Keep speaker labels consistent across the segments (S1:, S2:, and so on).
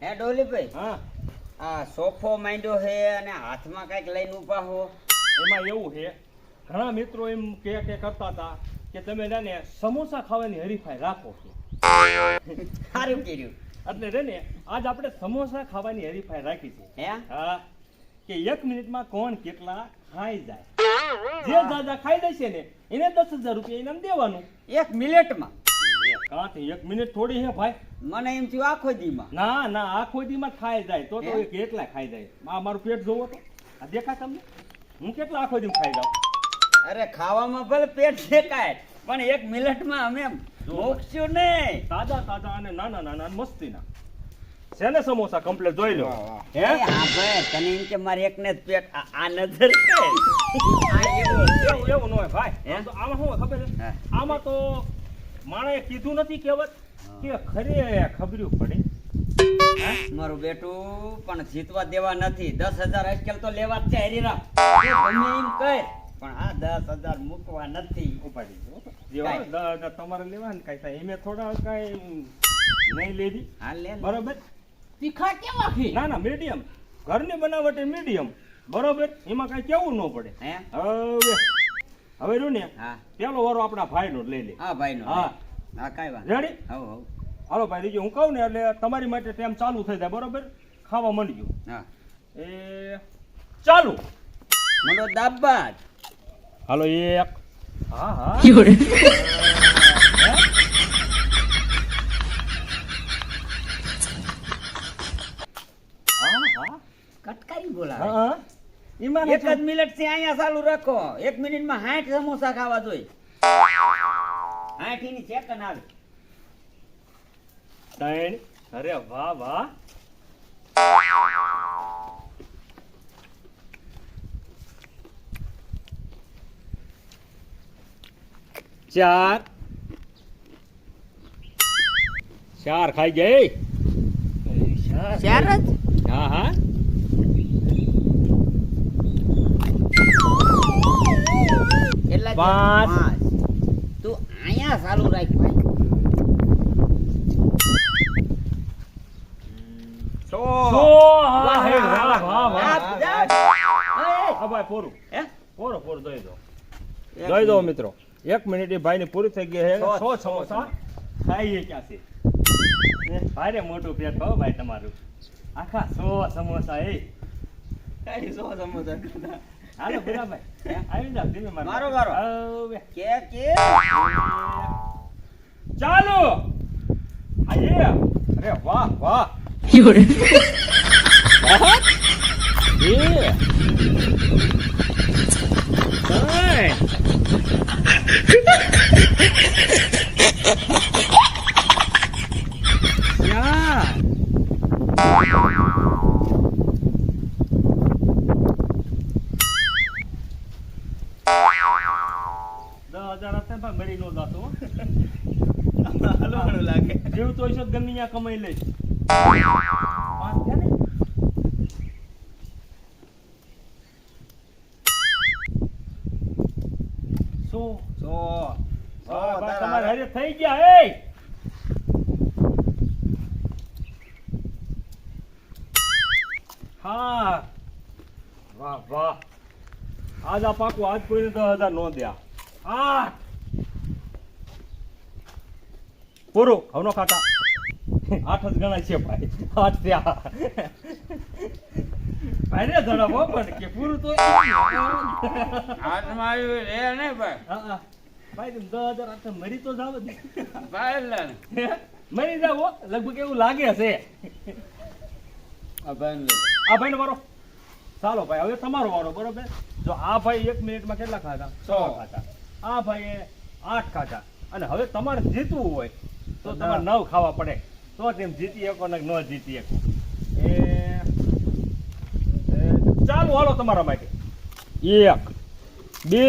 S1: હે ડોલીભાઈ?
S2: હા.
S1: આ સોફો માંડ્યો છે અને હાથમાં કંઈક લઈને ઊભા હો.
S2: એમાં એવું છે ઘણા મિત્રો એમ કે કે કરતા હતા કે તમે ને સમોસા ખાવાની હરીફાઈ રાખો છો.
S1: સારું કર્યું.
S2: એટલે રે ને આજ આપણે સમોસા ખાવાની હરીફાઈ રાખી છે.
S1: હે?
S2: હા કે એક મિનિટમાં કોણ કેટલા ખાઈ જાય. જે દાદા ખાઈ દેશે ને એને દસ હજાર રૂપિયા ઇનામ દેવાનું.
S1: એક મિનિટમાં.
S2: કાંથી એક મિનિટ થોડી હે ભાઈ?
S1: મને એમ થયું આખો દીમાં.
S2: ના ના આખો દીમાં ખાઈ જાય. તો તો? એ કેટલા ખાઈ જાય. આ મારું પેટ જોવો તો. આ દેખાય તમને? હું કેટલા આખો દીમ ખાઈ જાઉં?
S1: અરે ખાવામાં ભલે પેટ દેખાય પણ એક મિનિટમાં અમે મોકશું નહીં.
S2: તાજા તાજા અને નાના નાના મસ્તીના. છે ને સમોસા? કમ્પ્લીટ જોઈ લો.
S1: હે?
S2: હે
S1: ભાઈ તને એમ કે મારે એકને જ પેટ આ નજર છે. આ એવું
S2: એવું ન હોય ભાઈ. આમાં શું ખબર છે? આમાં તો માણસે કીધું નથી કહેવત કે ખરે ખબર્યું પડે.
S1: મારું બેટું પણ જીતવા દેવા નથી. દસ હજાર આજકાલ તો લેવા જ છે હરીરામ તમે એમ કહે પણ આ દસ હજાર મૂકવા નથી.
S2: ઉપાડી તમારે લેવા ને કઈ એમે થોડા કઈ નહીં લેવી
S1: હા લે લે.
S2: બરોબર?
S3: તીખા કેવા છે?
S2: ના ના મીડિયમ. ઘરની બનાવટ મીડિયમ. બરોબર? એમાં કઈ કેવું ન પડે.
S1: હે?
S2: હવે હવે જો ને?
S1: હા.
S2: પેલો વારો આપણા ભાઈનો નો લઈ લે.
S1: હા ભાઈ નો
S2: હા.
S1: હા કાંઈ વાંધો
S2: રેડી
S1: હવ હવ.
S2: હાલો ભાઈ દીજો હું કહું ને એટલે તમારી માટે ટાઈમ ચાલુ થઈ જાય બરોબર? ખાવા માંડજો
S1: હા.
S2: એ ચાલુ.
S1: મંડો દાબા જ.
S2: હાલો એક. હા હા. હા? હા
S1: કટકારી બોલાવે. એક જ મિનિટથી અહીંયા ચાલુ રાખો. એક મિનિટમાં હાઠ સમોસા ખાવા જોઈએ. સાઠની સેકન્ડ આવે
S2: ત્રણ. અરે વાહ વાહ. ચાર. ચાર ખાઈ ગઈ.
S1: ચાર જ?
S2: હા હા. પાંચ.
S1: તું અહીંયા ચાલુ રાખ ભાઈ. સો.
S2: સો. હા હે વાહ વાહ વાહ.
S1: દાબ, દાબ. એ,
S2: ભાઈ પૂરું.
S1: હે?
S2: પૂરો પૂરો દઈ દો. જોઈ દો મિત્રો. એક મિનિટ એ ભાઈની પૂરી થઈ ગઈ છે
S1: સો-
S2: સમોસા ખાઈએ ક્યાંથી? એ ભારે મોટું પેટ હો ભાઈ તમારું. આખા સો સમોસા એ.
S1: કઈ સો સમોસા.
S2: હાલો બુરાભાઈ આવી જાવ ધીમે મારો
S1: મારો.
S2: હવે
S1: કે કે?
S2: ચાલો. આયે. અરે વાહ વાહ. એ Nine. પણ મરી નો જાતો હો.
S1: હલવાનું લાગે.
S2: જેવું તો છો ગમે ત્યાં કમાઈ લે પાંચ થયા ને? સો.
S1: સો. સો
S2: હા, ભાઈ,
S1: તારા
S2: તમારે
S1: હારે.
S2: હારે થઈ ગયા એ હા. વાહ વાહ. આજ આ પાકું આજ કોઈને દસ હજાર નો દ્યા. આઠ પૂરું હવનો ખાતા આઠ જ ગણાય છે ભાઈ. આઠ થયા. ભાઈ ને ધડાવો પણ કે પૂરું તો
S1: હાથમાં આવ્યું રે ને ભાઈ.
S2: હા. ભાઈ તમે દસ હજાર આઠ મરી તો જાવ
S1: ભાઈ ને.
S2: મરી જાવ લગભગ એવું લાગે છે.
S1: આ ભાઈ લે.
S2: વારો ચાલો ભાઈ હવે તમારો વારો બરોબર? જો આ ભાઈ એક મિનિટમાં કેટલા ખાધા?
S1: સો.
S2: ખાધા. આ ભાઈએ આઠ ખાધા. અને હવે તમારે જીતવું હોય. તો તમારે નવ ખાવા પડે. તો તેમ જીતી શકો ને ન જીતી શકો. એ ચાલુ હાલો તમારા માટે. એક બે.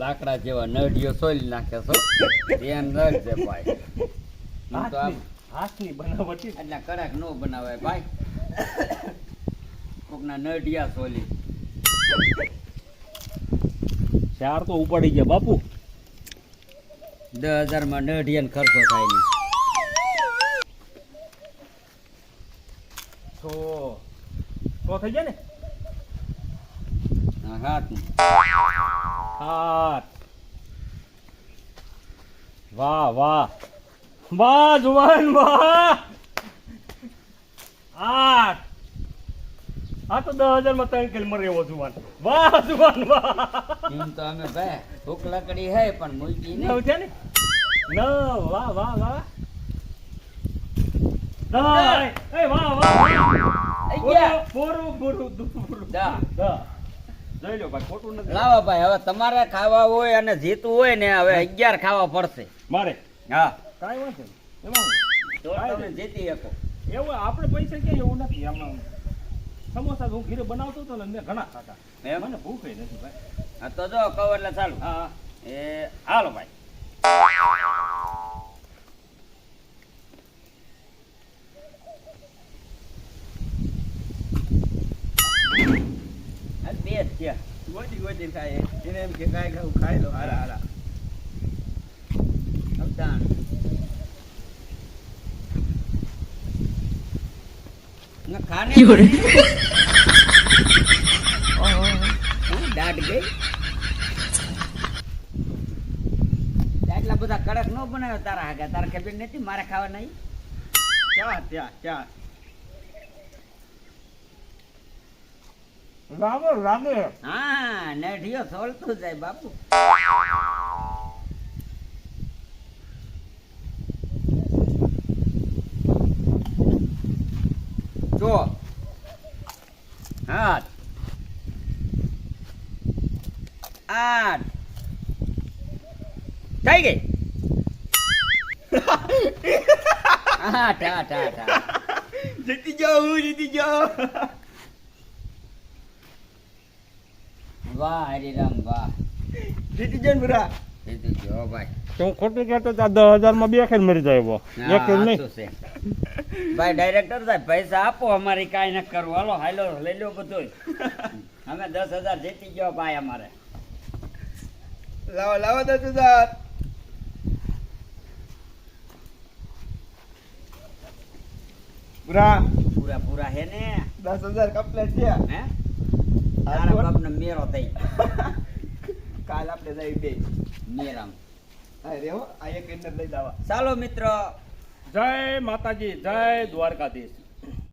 S1: લાકડા જેવા નડિયો સોલી નાખે છો. ધ્યાન રાખજે ભાઈ. આમ
S2: હાથની હાથની બનાવટી.
S1: એટલે કડક નો બનાવાય ભાઈ. કોકના નડિયા સોલી.
S2: ચાર તો ઉપાડી ગયા બાપુ.
S1: દસ હજારમાં નઢિયાન ખર્ચો થાય નહીં છો
S2: થઈ જાય ને?
S1: હા
S2: હાથ વાહ વાહ. વાહ વાહ. આઠ. આ તો દસ હજારમાં ત્રણ કિલ મરે એવો જુવાન. વાહ જુવાન વાહ.
S1: એમ તો અમે ભાઈ ભૂખ લકડી હે પણ મૂકી ન
S2: ઉઠે ને? ન વાહ વાહ વાહ. એ. જોઈ લો ભાઈ ખોટું નથી.
S1: લાવો ભાઈ હવે તમારે ખાવા હોય અને જીતવું હોય ને હવે અગિયાર ખાવા પડશે.
S2: મારે?
S1: હા.
S2: કાંઈ વાંધો. એમાં
S1: તો તમે જીતી શકો.
S2: એવું આપણે પૈસા ક્યાં એવું નથી આમાં. સમોસા હું ઘીરે બનાવતો હતો ને મેં ઘણા
S1: ખાતા
S2: મને ભૂખ નથી ભાઈ.
S1: હા તો જો કહો એટલે ચાલુ.
S2: હા
S1: એ હાલો ભાઈ. બે જ છે.
S4: ગોતી ગોતી ખાય એને એમ કે કાંઈ ખાવું ખાઈ લો. હારા હારા.
S1: અવદાન ખાને હા, ગઈ. એટલા બધા કડક નો બનાવ્યો તારા હાગા. તારા ખબર નથી મારે ખાવા નહીં?
S4: ક્યાં ત્યાં ક્યાં
S2: રામે રામે
S1: હા નેઢિયો સોલતું જાય બાપુ જો હાથ આઠ. થઈ ગઈ. આઠ આઠ આઠ
S4: જીતી જાઓ હું જીતી જાઓ.
S1: વાહ હરિરામ વાહ.
S4: જીતી જાઓ બુરા.
S1: ગયો ભાઈ.
S2: તું ખોટું કહેતો તો દસ હજારમાં બે ખેર મરી જાય એવો. એક નહીં.
S1: ભાઈ ડાયરેક્ટર સાહેબ પૈસા આપો અમારી કાંઈ ન કરવું. હાલો હાલો લઈ લો બધું અમે દસ હજાર જીતી ગયો ભાઈ અમારે.
S4: લાવો લાવો દસ હજાર. પૂરા.
S1: પૂરા પૂરા હે ને.
S4: દસ હજાર કમ્પ્લેટ થયા.
S1: હે? તારા બાપને મેરો થઈ
S4: કાલ આપણે જઈ બે.
S1: મેરામ
S4: અરે હો આ એક લઈ જવા
S1: ચાલો મિત્ર.
S2: જય માતાજી જય દ્વારકાધીશ.